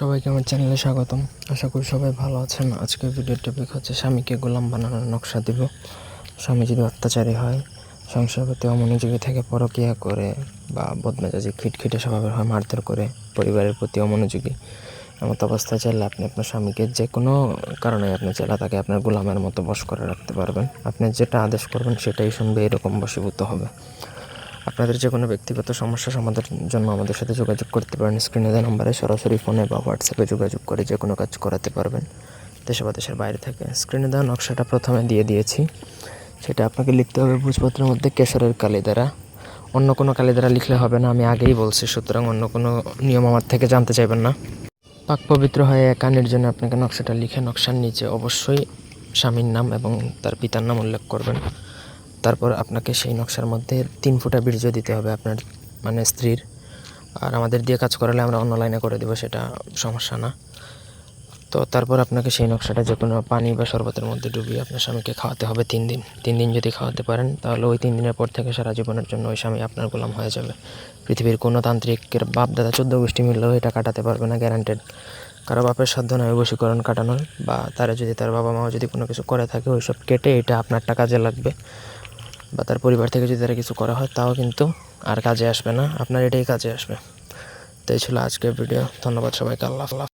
সবাইকে আমার চ্যানেলে স্বাগতম। আশা করি সবাই ভালো আছেন। আজকের ভিডিওর টপিক হচ্ছে স্বামীকে গোলাম বানানোর নকশা দিব। স্বামী যদি অত্যাচারী হয়, সংসার প্রতি অমনোযোগী থেকে পরকিয়া করে বা বদমেজাজি খিটখিটে স্বভাবের হয়, মারধর করে পরিবারের প্রতি অমনোযোগী এমত অবস্থায় চাইলে আপনি আপনার স্বামীকে যে কোনো কারণে আপনি চাইলে তাকে আপনার গোলামের মতো বশ করে রাখতে পারবেন। আপনি যেটা আদেশ করবেন সেটাই শুনবে, এরকম বশীভূত হবে। আপনাদের যে কোনো ব্যক্তিগত সমস্যা সমাধানের জন্য আমাদের সাথে যোগাযোগ করতে পারেন। স্ক্রিনে দেওয়া নম্বরে সরাসরি ফোনে বা হোয়াটসঅ্যাপে যোগাযোগ করে যে কোনো কাজ করাতে পারবেন। দেশে বা দেশের বাইরে থেকে স্ক্রিনে দেওয়া নকশাটা প্রথমে দিয়ে দিয়েছি। সেটা আপনাকে লিখতে হবে ভোজপত্রের মধ্যে কেশরের কালি দ্বারা অন্য কোনো কালি দ্বারা লিখলে হবে না, আমি আগেই বলছি, সুতরাং অন্য কোনো নিয়ম আমার থেকে জানতে চাইবেন না। পাক পবিত্র হয়ে একানের জন্য আপনাকে নকশাটা লিখে নকশার নিচে অবশ্যই স্বামীর নাম এবং তার পিতার নাম উল্লেখ করবেন। তারপর আপনাকে সেই নকশার মধ্যে তিন ফুটা বীর্য দিতে হবে আপনার মানে স্ত্রীর। আর আমাদের দিয়ে কাজ করালে আমরা অন্য লাইনে করে দেবো, সেটা সমস্যা না। তো তারপর আপনাকে সেই নকশাটা যে কোনো পানি বা শরবতের মধ্যে ডুবিয়ে আপনার স্বামীকে খাওয়াতে হবে তিন দিন। তিন দিন যদি খাওয়াতে পারেন, তাহলে ওই তিন দিনের পর থেকে সারা জীবনের জন্য ওই স্বামী আপনার গোলাম হয়ে যাবে। পৃথিবীর কোনো তান্ত্রিকের বাপ দাদা চোদ্দ গোষ্ঠী মিললেও এটা কাটাতে পারবে না গ্যারান্টেড কারও বাপের সাধ্য নয় বশীকরণ কাটানোর, বা তারা যদি তার বাবা মাও যদি কোনো কিছু করে থাকে, ওইসব কেটে এটা আপনারটা কাজে লাগবে। বা তার পরিবার থেকে যদি তারা কিছু করা হয়, তাও কিন্তু আর কাজে আসবে না। আপনার এটাই কাজে আসবে। তো এই ছিল আজকের ভিডিও ধন্যবাদ সবাইকে। আল্লাহ